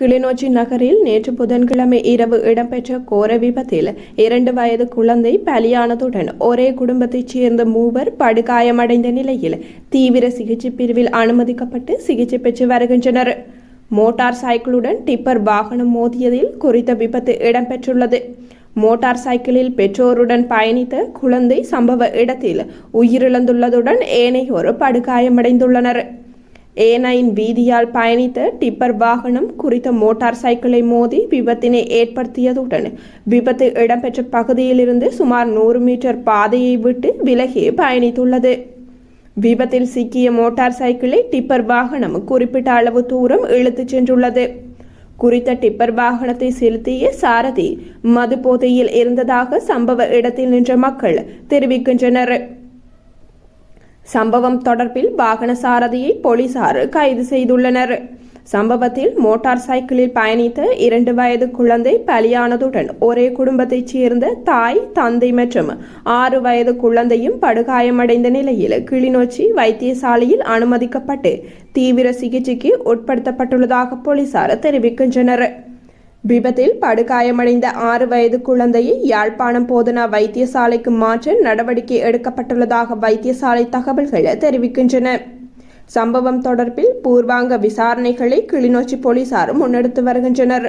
கிளிநொச்சி நகரில் நேற்று புதன்கிழமை இரவு இடம்பெற்ற கோர விபத்தில் இரண்டு வயது குழந்தை பலியானதுடன் ஒரே குடும்பத்தைச் சேர்ந்த மூவர் படுகாயமடைந்த நிலையில் தீவிர சிகிச்சை பிரிவில் அனுமதிக்கப்பட்டு சிகிச்சை பெற்று வருகின்றனர். மோட்டார் சைக்கிளுடன் டிப்பர் வாகனம் மோதியதில் குறித்த விபத்து இடம்பெற்றுள்ளது. மோட்டார் சைக்கிளில் பெற்றோருடன் பயணித்த குழந்தை சம்பவ இடத்தில் உயிரிழந்துள்ளதுடன் ஏனையோர் படுகாயமடைந்துள்ளனர். ஏனையின் வீதியால் பயணித்த டிப்பர் வாகனம் குறித்த மோட்டார் சைக்கிளை மோதி விபத்தினை ஏற்படுத்தியதுடன் விபத்து இடம்பெற்ற பகுதியிலிருந்து சுமார் நூறு மீட்டர் பாதையை விட்டு விலகி பயணித்துள்ளது. விபத்தில் சிக்கிய மோட்டார் சைக்கிளை டிப்பர் வாகனம் குறிப்பிட்ட அளவு தூரம் இழுத்துச் சென்றுள்ளது. குறித்த டிப்பர் வாகனத்தை செலுத்திய சாரதி மது போதையில் இருந்ததாக சம்பவ இடத்தில் நின்ற மக்கள் தெரிவிக்கின்றனர். சம்பவம் தொடர்பில் வாகன சாரதியை போலீசார் கைது செய்துள்ளனர். சம்பவத்தில் மோட்டார் சைக்கிளில் பயணித்த இரண்டு வயது குழந்தை பலியானதுடன் ஒரே குடும்பத்தைச் சேர்ந்த தாய் தந்தை மற்றும் ஆறு வயது குழந்தையும் படுகாயமடைந்த நிலையில் கிளிநொச்சி வைத்தியசாலையில் அனுமதிக்கப்பட்டு தீவிர சிகிச்சைக்கு உட்படுத்தப்பட்டுள்ளதாக போலீசார் தெரிவிக்கின்றனர். விபத்தில் படுகாயமடைந்த ஆறு வயது குழந்தையை யாழ்ப்பாணம் போதனா வைத்தியசாலைக்கு மாற்ற நடவடிக்கை எடுக்கப்பட்டுள்ளதாக வைத்தியசாலை தகவல்கள் தெரிவிக்கின்றன. சம்பவம் தொடர்பில் பூர்வாங்க விசாரணைகளை கிளிநொச்சி போலீசார் முன்னெடுத்து வருகின்றனர்.